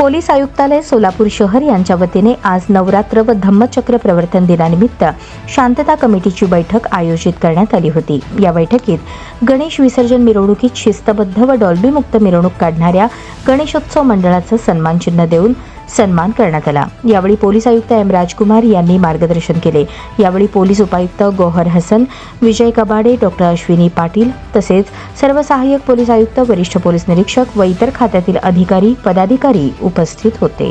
Police आयुक्तालय सोलापूर शहर यांच्या वतीने आज नवरात्र व धम्मचक्र प्रवर्तन दिनानिमित्त शांतता कमिटीची बैठक आयोजित करण्यात आली होती. या बैठकीत गणेश विसर्जन मिरवणुकीत शिस्तबद्ध व डॉल्बीमुक्त मिरवणूक काढणाऱ्या गणेशोत्सव मंडळाचं सन्मान चिन्ह देऊन सन्मान करण्यात आला. यावेळी पोलीस आयुक्त एम राजकुमार यांनी मार्गदर्शन केले. यावेळी पोलीस उपायुक्त गोहर हसन विजय कबाडे डॉक्टर अश्विनी पाटील तसेच सर्व सहाय्यक पोलीस आयुक्त वरिष्ठ पोलीस निरीक्षक व इतर खात्यातील अधिकारी पदाधिकारी उपस्थित होते.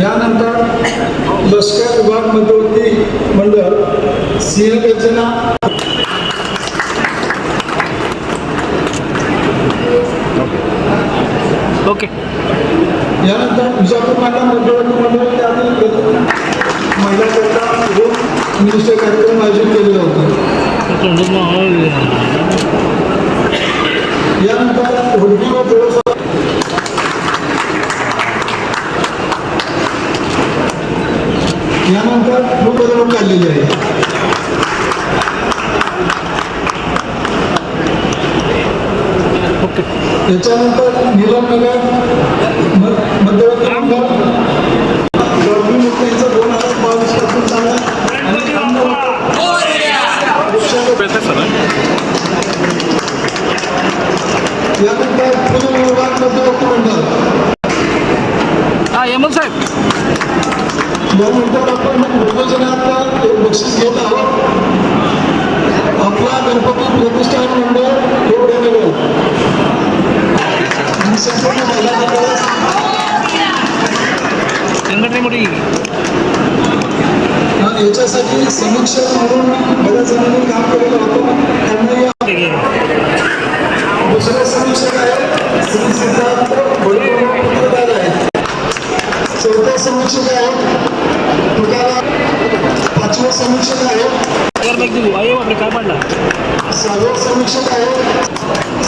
यानंतर लष्कर विभाग मध्यवर्ती मंडळ सिंहगर्जना ओके. यानंतर विजापूर नाका मध्यवर्ती मंडळ प्रथम महिलाकरता कार्यक्रम आयोजित केलेला होता. यानंतर हुडकी व व्यवसाय यानंतर मिरवणूक काढलेली आहे त्याच्यानंतर निलमनगर म- मध्यवर्ती मंडळ दोन हजार बावीसपासून चालू आहे. आणि अन्नवट- यानंतर पुणे विभाग मध्यवर्ती मंडळ. हा यमल साहेब. यानंतर आपण बक्षीस घेत आहोत. संघटनेमध्ये याच्यासाठी समीक्षक म्हणून बऱ्याच जणांनी काम केलेलं होतं त्यांना या दुसरे समीक्षक आहेत श्री सिद्धार्थ पत्रकार आहेत चौथे समीक्षक आहेत तुकाराम पाचवे समीक्षक आहेत काय पडला सहावे समीक्षक आहेत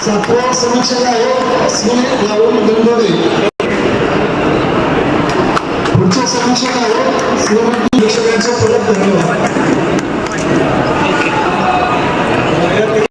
सातवा समीक्षक आहे श्री राहुल गंगोरे पुढचे समीक्षक आहे श्रीमंत प्रेक्षकांचे परत धन्यवाद.